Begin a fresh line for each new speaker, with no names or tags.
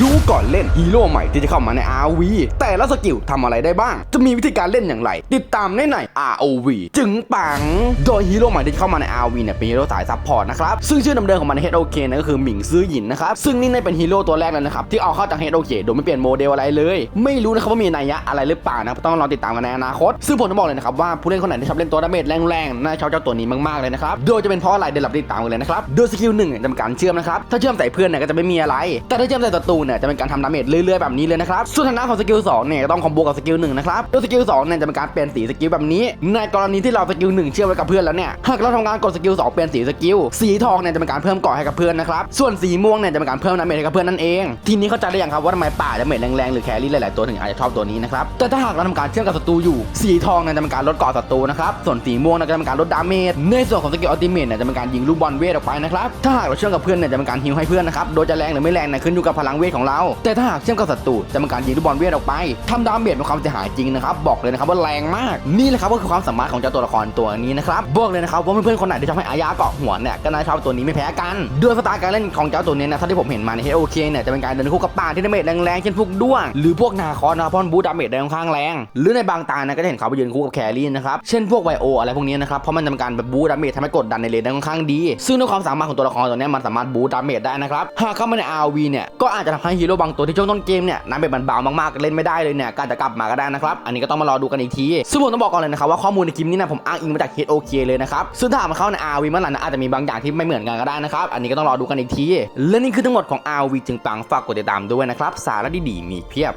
รู้ก่อนเล่นฮีโร่ใหม่ที่จะเข้ามาใน RV แต่ละสกิลทำอะไรได้บ้าง จะมีวิธีการเล่นอย่างไร ติดตามในใน ROV จึงปัง โดยฮีโร่ใหม่ที่จะเข้ามาใน RV เนี่ยเป็นฮีโร่สายซัพพอร์ตนะครับ ซึ่งชื่อเดิมๆของมันใน HOK นั่นก็คือหมิงซื้อหยินนะครับ ซึ่งนี่เป็นฮีโร่ตัวแรกแล้วนะครับที่เอาเข้าจาก HOK โดยไม่เปลี่ยนโมเดลอะไรเลย ไม่รู้นะครับว่ามีนัยยะอะไรหรือเปล่านะต้องรอติดตามกันในอนาคต ซึ่งผมจะบอกเลยนะครับว่าผู้เล่นคนไหนที่ชอบเล่นตัวดาเมจแรงๆน่าจะชอบเจ้าตัวนี้มากๆเลยนะครับโดยจะเป็นเพราะอะไรเดี๋ยวเราติดตามกันเลยนะครับโดยสกิลหนึ่งจะเป็นการเชื่อมนะครับถ้าเชื่อมใส่เพื่อนเนี่ยก็จะไม่มีอะไร แต่ถ้าเชื่อมใส่ศัตรูเนี่ยจะเป็นการทำดาเมจเรื่อยๆแบบนี้เลยนะครับส่วนทางด้านของสกิลสองเนี่ยต้องคอมโบกับสกิลหนึ่งนะครับโดยสกิลสองเนี่ยจะเป็นการเปลี่ยนสีสกิลแบบนี้ ในกรณีที่เราสกิลหนึ่งเชื่อมไว้กับเพื่อนแล้วเนี่ยหากเราทำการกดสกิลสองเปลี่ยนสีสกิลสีทองเนี่ยจะเป็นการเพิ่มเกาะให้กับเพื่อนนะครับส่วนสีม่วงเนี่ยจะเป็นการเพิ่มดาเมจให้กับเพื่อนนั่นเองทีนี้เข้าใจได้ยังครับว่าทำไมป่าดาเมจแรงๆหรือแครี่หลายๆตัวถึงอาจจะชอบตัวนี้นะครับแต่ถ้าหากเราทำการเชื่อมกับศัตรูอยู่ สีทองเนี่ยจะเป็นการลดเกาะศัตรูนะครับส่วนสีม่วงเนี่ยจะเป็นการลดดาเมจในส่วนของสกิลอัลติเมทเนี่ยจะเป็นการยิงลูกบอลเวทออกไปนะครับถ้าหากเราเชื่อมกับเพื่อนเนี่ยจะเป็นการฮิวให้เพื่อนนะครับโดยจะแรงหรือไม่แรงเนี่ยขึ้นอยู่กับพลังเวทของเรา แต่ถ้าหากเชื่อมกับศัตรูจะเป็นการยิงลูกบอลเวทออกไปทำดาเมจเป็นความเสียหายจริงนะครับบอกเลยนะครับว่าแรงมากนี่แหละครับก็คือความสามารถของเจ้าตัวละครตัวนี้นะครับบอกเลยนะครับว่าเพื่อนๆคนไหนที่ชอบให้อายาเกาะหัวเนี่ยก็น่าชอบตัวนี้ไม่แพ้กันด้วยสไตล์การเล่นของเจ้าตัวนี้นะเท่าที่ผมเห็นมาใน HOK เคเนี่ยจะเป็นการเดินคู่กับป่าที่ดาเมจแรงๆเช่นพวกด้วงหรือพวกนาคอนนะครับเพราะมันบูดาเมจได้ค่อนข้างแรง หรือในบางตานะก็จะเห็นเขาไปยืนคู่กับแครี่นะครับเช่นพวกไวโออะไรพวกนี้นะครับเพราะมันจะเป็นการแบบบูดาเมจทำให้กดดันในเลนได้ค่อนข้างดี ซึ่งด้วยความสามารถของตัวละครตัวนี้มันสามารถบูดาเมจได้นะครับหากเข้ามาใน RV เนี่ยก็อาจจะทำให้ฮีโร่บางตัวที่ช่วงต้นเกมเนี่ยน้ำเป็นเบามากๆเล่นไม่ได้เลยเนี่ยการจะกลับมาก็ได้นะครับอันนี้ก็ต้องมารอดูกันอีกทีซึ่งผมต้องบอกก่อนเลยนะครับว่าข้อมูลในคลิปนี้นะผมอ้างอิงมาจาก HOK เลยนะครับซึ่งถ้ามากมันเข้าใน RV เมื่อไหร่นะอาจจะมีบางอย่างที่ไม่เหมือนกันก็ได้นะครับอันนี้ก็ต้องรอดูกันอีกทีและนี่คือทั้งหมดของ RV จึงปังฝากกดติดตามด้วยนะครับสาระดีๆมีเพียบ